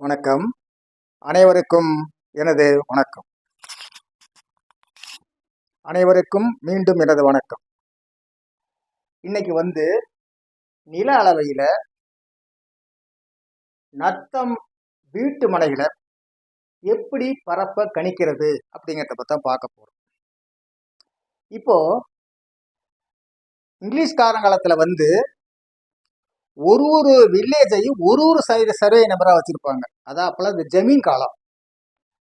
வணக்கம். அனைவருக்கும் எனது வணக்கம். அனைவருக்கும் மீண்டும் எனது வணக்கம். இன்னைக்கு வந்து நில அளவையில் நத்தம் வீட்டு மனைகளை எப்படி பரப்ப கணிக்கிறது அப்படிங்கிறத பற்றி பார்க்க போகிறோம் இப்போ இங்கிலீஷ் காலங்காலத்தில் வந்து ஒரு ஒரு வில்லேஜையும் ஒரு ஒரு சைடு சர்வே நம்பராக வச்சுருப்பாங்க. அதான் அப்போல்லாம் இந்த ஜமீன் காலம்.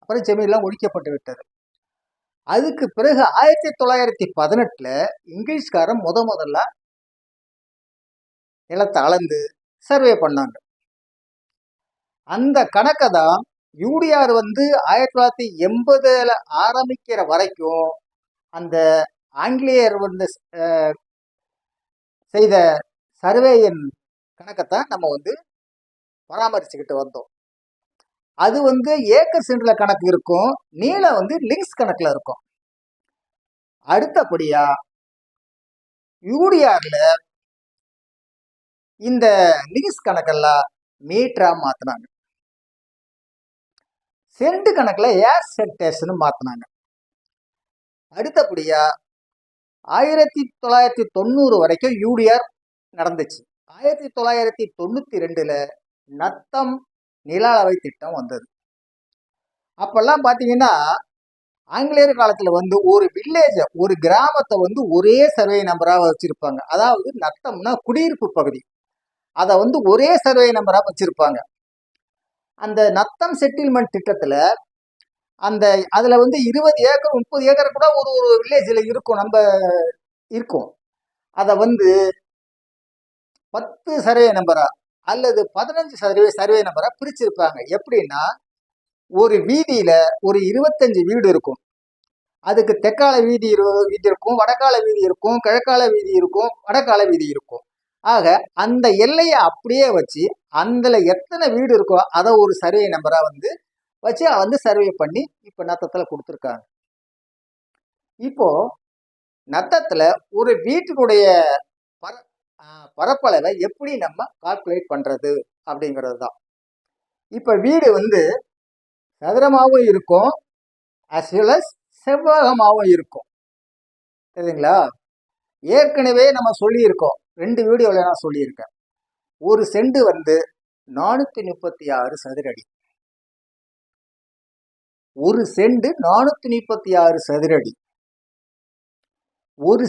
அப்புறம் ஜமீன்லாம் ஒழிக்கப்பட்டு விட்டது. அதுக்கு பிறகு ஆயிரத்தி தொள்ளாயிரத்தி பதினெட்டில் இங்கிலீஷ்காரன் முத முதல்ல நிலத்தை அளந்து சர்வே பண்ணாங்க. அந்த கணக்கை தான் யூடிஆர் வந்து ஆயிரத்தி தொள்ளாயிரத்தி எண்பதுல ஆரம்பிக்கிற வரைக்கும் அந்த ஆங்கிலேயர் வந்து செய்த சர்வேயின் கணக்கைத்தான் நம்ம வந்து பராமரிச்சுக்கிட்டு வந்தோம். அது வந்து ஏக்கர் சென்டில் கணக்கு இருக்கும் நீளம் வந்து லிங்க்ஸ் கணக்கில் இருக்கும். அடுத்தபடியா யூடிஆரில் இந்த லிங்க்ஸ் கணக்கெல்லாம் மீட்டராக மாற்றினாங்க சென்ட் கணக்கில் ஏர் சென்டேஷன் மாற்றினாங்க அடுத்தபடியா ஆயிரத்தி தொள்ளாயிரத்தி தொண்ணூறு வரைக்கும் யூடிஆர் நடந்துச்சு. ஆயிரத்தி தொள்ளாயிரத்தி தொண்ணூற்றி ரெண்டில் நத்தம் நில அளவை திட்டம் வந்தது. அப்பெல்லாம் பார்த்தீங்கன்னா ஆங்கிலேயர் காலத்தில் வந்து ஒரு வில்லேஜை ஒரு கிராமத்தை வந்து ஒரே சர்வே நம்பராக வச்சுருப்பாங்க. அதாவது நத்தம்னா குடியிருப்பு பகுதி. அதை வந்து ஒரே சர்வே நம்பராக வச்சுருப்பாங்க. அந்த நத்தம் செட்டில்மெண்ட் திட்டத்தில் அந்த அதில் வந்து இருபது ஏக்கர் முப்பது ஏக்கர் கூட ஒரு ஒரு வில்லேஜில் இருக்கும். நம்ம இருக்கும். அதை வந்து பத்து சர்வே நம்பரா அல்லது பதினஞ்சு சர்வே சர்வே நம்பரா பிரிச்சிருப்பாங்க. எப்படின்னா ஒரு வீதியில ஒரு இருபத்தஞ்சு வீடு இருக்கும். அதுக்கு தெற்கால வீதி இரு- வீதி இருக்கும் வடக்கால வீதி இருக்கும் கிழக்கால வீதி இருக்கும் வடக்கால வீதி இருக்கும். ஆக அந்த எல்லையை அப்படியே வச்சு அதில் எத்தனை வீடு இருக்கோ அதை ஒரு சர்வே நம்பரா வந்து வச்சு வந்து சர்வே பண்ணி இப்ப நத்தத்துல கொடுத்துருக்காங்க. இப்போ நத்தத்துல ஒரு வீட்டினுடைய பர பரப்பளவை எப்படி நம்ம கால்குலேட் பண்ணுறது அப்படிங்கிறது தான் இப்போ வீடு வந்து சதுரமாகவும் இருக்கும் அஸ் வெல் அஸ் செவ்வகமாகவும் இருக்கும். சரிங்களா? ஏற்கனவே நம்ம சொல்லியிருக்கோம். ரெண்டு வீடியோவில் நான் சொல்லியிருக்கேன். ஒரு செண்டு வந்து நானூற்றி முப்பத்தி ஆறு சதுரடி. ஒரு செண்டு நானூற்றி முப்பத்தி ஆறு சதுரடி. ஒரு